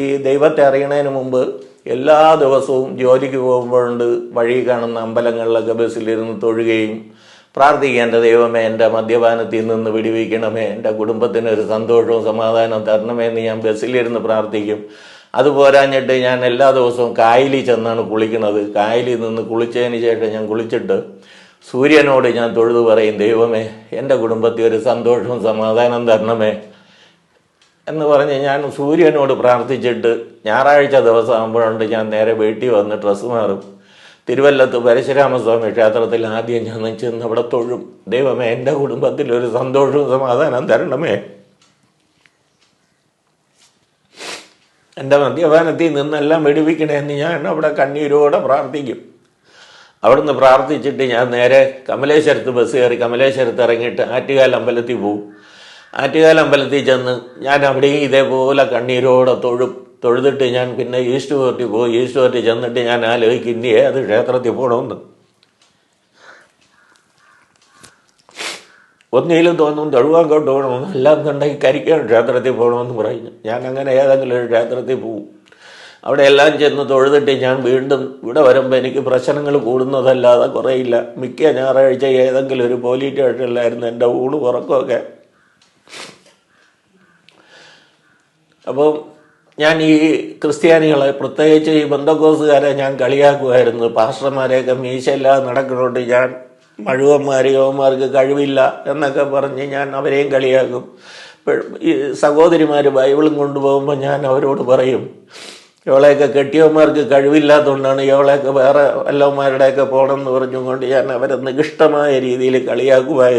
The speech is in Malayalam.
ഈ ദൈവത്തെ അറിയണതിന് മുമ്പ് എല്ലാ ദിവസവും ജോലിക്ക് പോകുമ്പോഴുണ്ട് വഴി കാണുന്ന അമ്പലങ്ങളിലൊക്കെ ബസ്സിലിരുന്ന് തൊഴുകയും പ്രാർത്ഥിക്കുക എന്റെ ദൈവമേ എന്റെ മദ്യപാനത്തിൽ നിന്ന് വിടിവിക്കണമേ എന്റെ കുടുംബത്തിന് ഒരു സന്തോഷവും സമാധാനവും തരണമേ എന്ന് ഞാൻ ബസ്സിലിരുന്ന് പ്രാർത്ഥിക്കും. അത് പോരാഞ്ഞിട്ട് ഞാൻ എല്ലാ ദിവസവും കായലിൽ ചെന്നാണ് കുളിക്കുന്നത്. കായലിൽ നിന്ന് കുളിച്ചതിന് ശേഷം ഞാൻ കുളിച്ചിട്ട് സൂര്യനോട് ഞാൻ തൊഴുതു പറയും ദൈവമേ എന്റെ കുടുംബത്തിൽ ഒരു സന്തോഷവും സമാധാനം തരണമേ. എന്ന് പറഞ്ഞ് ഞാൻ സൂര്യനോട് പ്രാർത്ഥിച്ചിട്ട് ഞായറാഴ്ച ദിവസം ആകുമ്പോഴുണ്ട് ഞാൻ നേരെ വീട്ടിൽ വന്ന് ഡ്രസ്സ് മാറും. തിരുവല്ലത്ത് പരശുരാമസ്വാമി ക്ഷേത്രത്തിൽ ആദ്യം ഞാൻ ചെന്ന് അവിടെ തൊഴും. ദൈവമേ എന്റെ കുടുംബത്തിൽ ഒരു സന്തോഷവും സമാധാനം തരണമേ. എന്റെ മദ്യപാനത്തിൽ നിന്നെല്ലാം വെടിവിക്കണേ എന്ന് ഞാൻ അവിടെ കണ്ണീരോടെ പ്രാർത്ഥിക്കും. അവിടുന്ന് പ്രാർത്ഥിച്ചിട്ട് ഞാൻ നേരെ കമലേശ്വരത്ത് ബസ് കയറി കമലേശ്വരത്ത് ഇറങ്ങിയിട്ട് ആറ്റുകാൽ അമ്പലത്തിൽ പോകും ആറ്റുകാൽ അമ്പലത്തിൽ ചെന്ന് ഞാൻ അവിടെയും ഇതേപോലെ കണ്ണീരോടെ തൊഴു തൊഴുതിട്ട് ഞാൻ പിന്നെ ഈസ്റ്റ് കോർട്ടിൽ പോയി ഈസ്റ്റ് കോർട്ടിൽ ചെന്നിട്ട് ഞാൻ ആലോചിക്കും ഇനി ഏത് ക്ഷേത്രത്തിൽ പോകണമെന്ന് ഒന്നിലും തോന്നും തൊഴുവാങ്കോട്ട് പോകണമെന്ന് അല്ലാന്നുണ്ടെങ്കിൽ കരിക്കാൻ ക്ഷേത്രത്തിൽ പോകണമെന്ന് പറയുന്നു. ഞാൻ അങ്ങനെ ഏതെങ്കിലും ഒരു ക്ഷേത്രത്തിൽ പോകും അവിടെ എല്ലാം ചെന്ന് തൊഴുതിട്ട് ഞാൻ വീണ്ടും ഇവിടെ വരുമ്പോൾ എനിക്ക് പ്രശ്നങ്ങൾ കൂടുന്നതല്ലാതെ കുറേയില്ല. മിക്ക ഞായറാഴ്ച ഏതെങ്കിലും ഒരു പോലീസ് സ്റ്റേഷനിലായിരുന്നു എന്റെ ഊണ് ഉറക്കമൊക്കെ. അപ്പോൾ ഞാൻ ഈ ക്രിസ്ത്യാനികളെ പ്രത്യേകിച്ച് ഈ ബന്ധക്കോസുകാരെ ഞാൻ കളിയാക്കുമായിരുന്നു. പാസ്റ്റർമാരെയൊക്കെ മീശയില്ലാതെ നടക്കുന്നതുകൊണ്ട് ഞാൻ മഴുവന്മാർ യുവന്മാർക്ക് കഴിവില്ല എന്നൊക്കെ പറഞ്ഞ് ഞാൻ അവരെയും കളിയാക്കും. ഈ സഹോദരിമാർ ബൈബിളും കൊണ്ടുപോകുമ്പോൾ ഞാൻ അവരോട് പറയും ഇവളെയൊക്കെ കെട്ടിയവന്മാർക്ക് കഴിവില്ലാത്തതുകൊണ്ടാണ് ഇവളെയൊക്കെ വേറെ വല്ലവന്മാരുടെയൊക്കെ പോകണം എന്ന് പറഞ്ഞുകൊണ്ട് ഞാൻ അവരെ നികിഷ്ടമായ രീതിയിൽ കളിയാക്കുമായിരുന്നു.